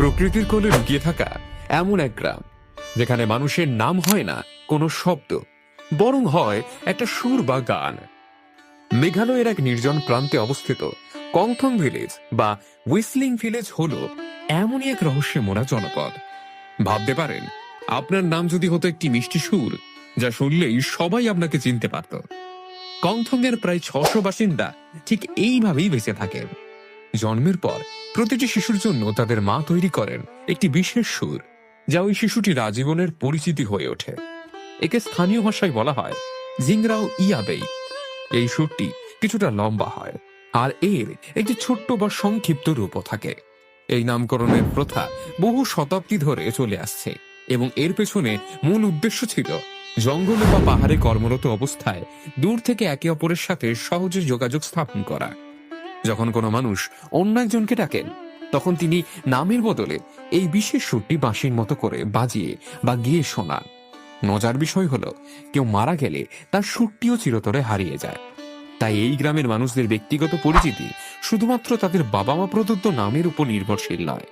প্রকৃতির কোলে লুকিয়ে থাকা এমন এক গ্রাম, যেখানে মানুষের নাম হয় না কোনো শব্দ, বরং হয় একটা সুর বা গান। মেঘালয়ের এক নির্জন প্রান্তে অবস্থিত কংথং ভিলেজ বা হুইসলিং ভিলেজ হল এমনই এক রহস্যে মোড়া জনপদ। ভাবতে পারেন, আপনার নাম যদি হতো একটি মিষ্টি সুর, যা শুনলেই সবাই আপনাকে চিনতে পারত। কংথং এর প্রায় ছশো বাসিন্দা ঠিক এইভাবেই বেঁচে থাকেন। জন্মের পর প্রতিটি শিশুর জন্য তাদের মা তৈরি করেন একটি বিশেষ সুর, যা ওই শিশুটির আজীবনের পরিচিতি হয়ে ওঠে। একে স্থানীয় ভাষায় বলা হয় জিংরাও ইয়াবেই। এই সুরটি কিছুটা লম্বা হয় আর এর একটি ছোট্ট বা সংক্ষিপ্ত রূপও থাকে। এই নামকরণের প্রথা বহু শতাব্দী ধরে চলে আসছে এবং এর পেছনে মূল উদ্দেশ্য ছিল জঙ্গলে বা পাহাড়ে কর্মরত অবস্থায় দূর থেকে একে অপরের সাথে সহজে যোগাযোগ স্থাপন করা। যখন কোনো মানুষ অন্য একজনকে ডাকেন, তখন তিনি নামের বদলে এই বিশেষ সুরটি বাঁশির মতো করে বাজিয়ে বা গিয়ে শোনান। মজার বিষয় হলো, কেউ মারা গেলে তার সুরটিও চিরতরে হারিয়ে যায়। তাই এই গ্রামের মানুষদের ব্যক্তিগত পরিচিতি শুধুমাত্র তাদের বাবা মা প্রদত্ত নামের উপর নির্ভরশীল নয়,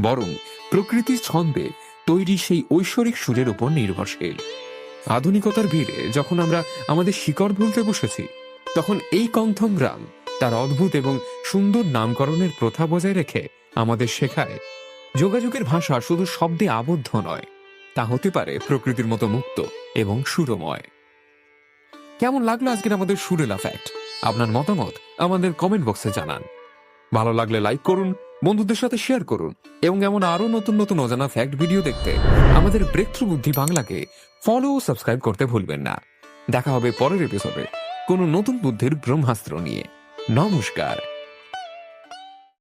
বরং প্রকৃতির ছন্দে তৈরি সেই ঐশ্বরিক সুরের উপর নির্ভরশীল। আধুনিকতার ভিড়ে যখন আমরা আমাদের শিকড় ভুলতে বসেছি, তখন এই কন্থম গ্রাম তার অদ্ভুত এবং সুন্দর নামকরণের প্রথা বজায় রেখে আমাদের শেখায়। যোগাযোগের ভাষা শুধু শব্দে আবদ্ধ নয়, তা হতে পারে প্রকৃতির মতো মুক্ত এবং সুরময়। কেমন লাগল আজকের আমাদের সুরেলা ফ্যাক্ট আপনার মতামত আমাদের কমেন্ট বক্সে জানান। ভালো লাগলে লাইক করুন, বন্ধুদের সাথে শেয়ার করুন, এবং এমন আরও নতুন নতুন অজানা ফ্যাক্ট ভিডিও দেখতে আমাদের ব্রেকথ্রু বুদ্ধি বাংলাকে ফলো ও সাবস্ক্রাইব করতে ভুলবেন না। দেখা হবে পরের এপিসোডে কোনো নতুন বুদ্ধির ব্রহ্মাস্ত্র নিয়ে। নমস্কার।